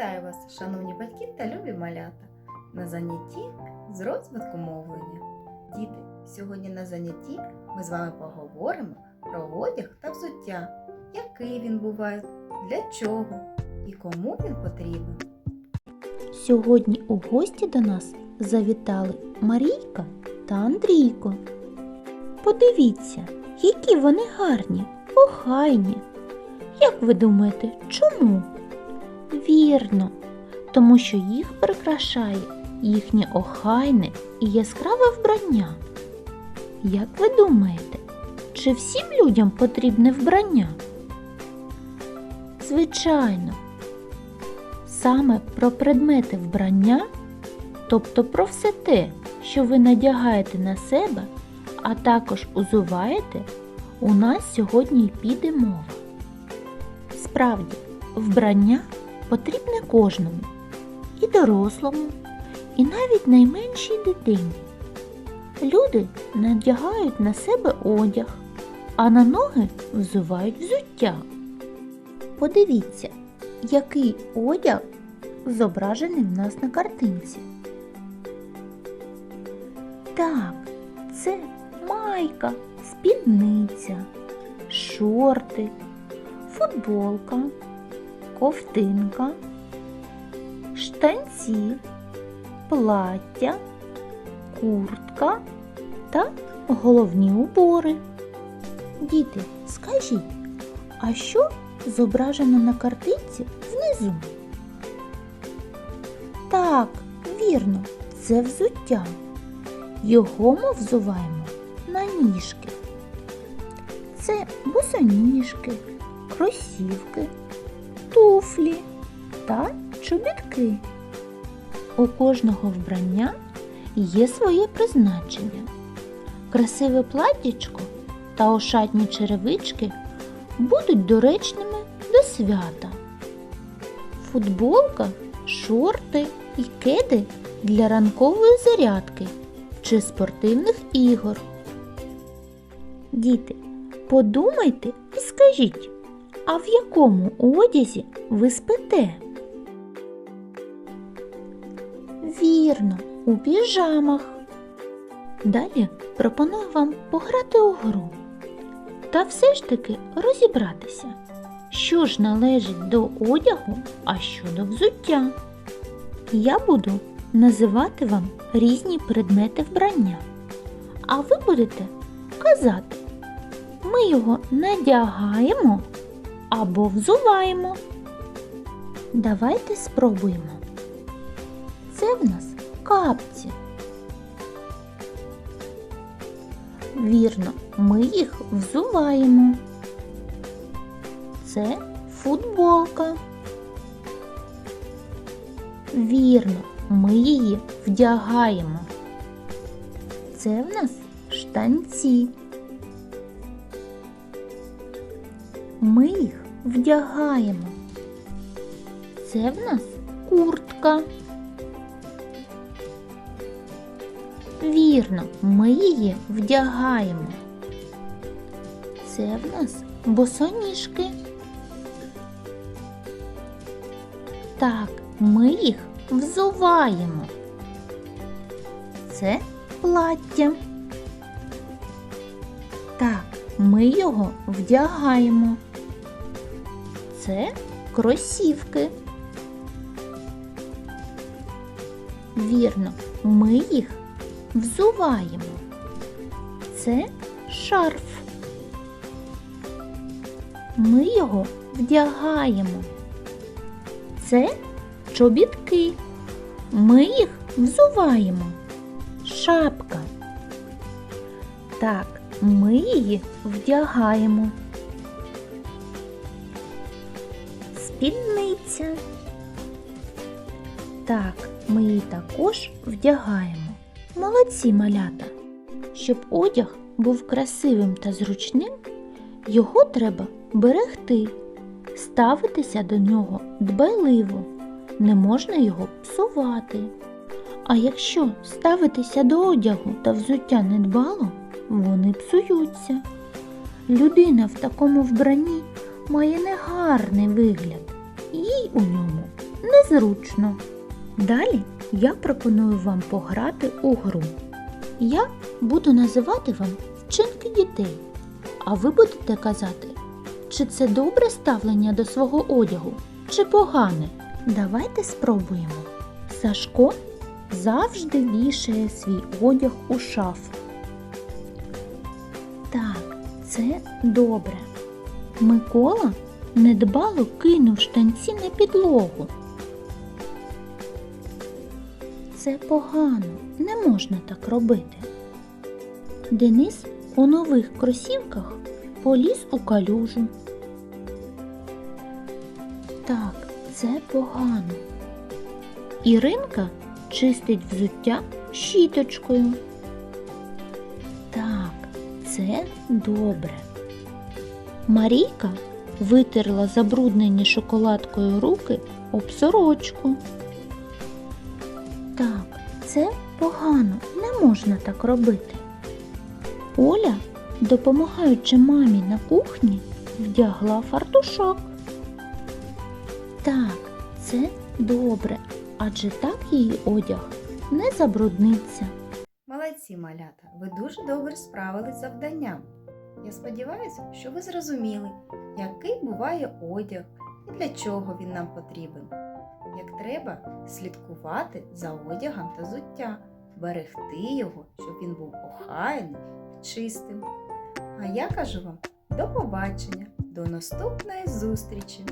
Вітаю вас, шановні батьки та любі малята, на занятті з розвитку мовлення. Діти, сьогодні на занятті ми з вами поговоримо про одяг та взуття, який він буває, для чого і кому він потрібен. Сьогодні у гості до нас завітали Марійка та Андрійко. Подивіться, які вони гарні, охайні. Як ви думаєте, чому? Вірно, тому що їх прикрашає їхнє охайне і яскраве вбрання. Як ви думаєте, чи всім людям потрібне вбрання? Звичайно, саме про предмети вбрання, тобто про все те, що ви надягаєте на себе, а також узуваєте, у нас сьогодні й піде мова. Справді, вбрання потрібне кожному, і дорослому, і навіть найменшій дитині. Люди надягають на себе одяг, а на ноги взувають взуття. Подивіться, який одяг зображений в нас на картинці. Так, це майка, спідниця, шорти, футболка, ковтинка, штанці, плаття, куртка та головні убори. Діти, скажіть, а що зображено на картинці внизу? Так, вірно, це взуття. Його ми взуваємо на ніжки. Це босоніжки, кросівки, туфлі та чобітки. У кожного вбрання є своє призначення. Красиве платтячко та ошатні черевички будуть доречними до свята. Футболка, шорти і кеди для ранкової зарядки чи спортивних ігор. Діти, подумайте і скажіть, а в якому одязі ви спите? Вірно, у піжамах. Далі пропоную вам пограти у гру та все ж таки розібратися, що ж належить до одягу, а що до взуття. Я буду називати вам різні предмети вбрання, а ви будете казати, ми його надягаємо або взуваємо. Давайте спробуємо. Це в нас капці. Вірно, ми їх взуваємо. Це футболка. Вірно, ми її вдягаємо. Це в нас штанці. Ми їх вдягаємо. Це в нас куртка. Вірно, ми її вдягаємо. Це в нас босоніжки. Так, ми їх взуваємо. Це плаття. Так, ми його вдягаємо. Це кросівки. Вірно, ми їх взуваємо. Це шарф. Ми його вдягаємо. Це чобітки. Ми їх взуваємо. Шапка. Так, ми її вдягаємо. Спідниця. Так, ми її також вдягаємо. Молодці малята. Щоб одяг був красивим та зручним, його треба берегти, ставитися до нього дбайливо, не можна його псувати. А якщо ставитися до одягу та взуття недбало, вони псуються. Людина в такому вбранні має негарний вигляд, їй у ньому незручно. Далі я пропоную вам пограти у гру. Я буду називати вам вчинки дітей, а ви будете казати, чи це добре ставлення до свого одягу, чи погане. Давайте спробуємо. Сашко завжди вішає свій одяг у шафу. Так, це добре. Микола недбало кинув штанці на підлогу. Це погано, не можна так робити. Денис у нових кросівках поліз у калюжу. Так, це погано. Іринка чистить взуття щіточкою. Так, це добре. Марійка витерла забруднені шоколадкою руки об сорочку. Так, це погано, не можна так робити. Оля, допомагаючи мамі на кухні, вдягла фартушок. Так, це добре, адже так її одяг не забрудниться. Молодці, малята, ви дуже добре справились з завданням. Я сподіваюся, що ви зрозуміли, який буває одяг і для чого він нам потрібен. Як треба слідкувати за одягом та взуття, берегти його, щоб він був охайним і чистим. А я кажу вам до побачення, до наступної зустрічі!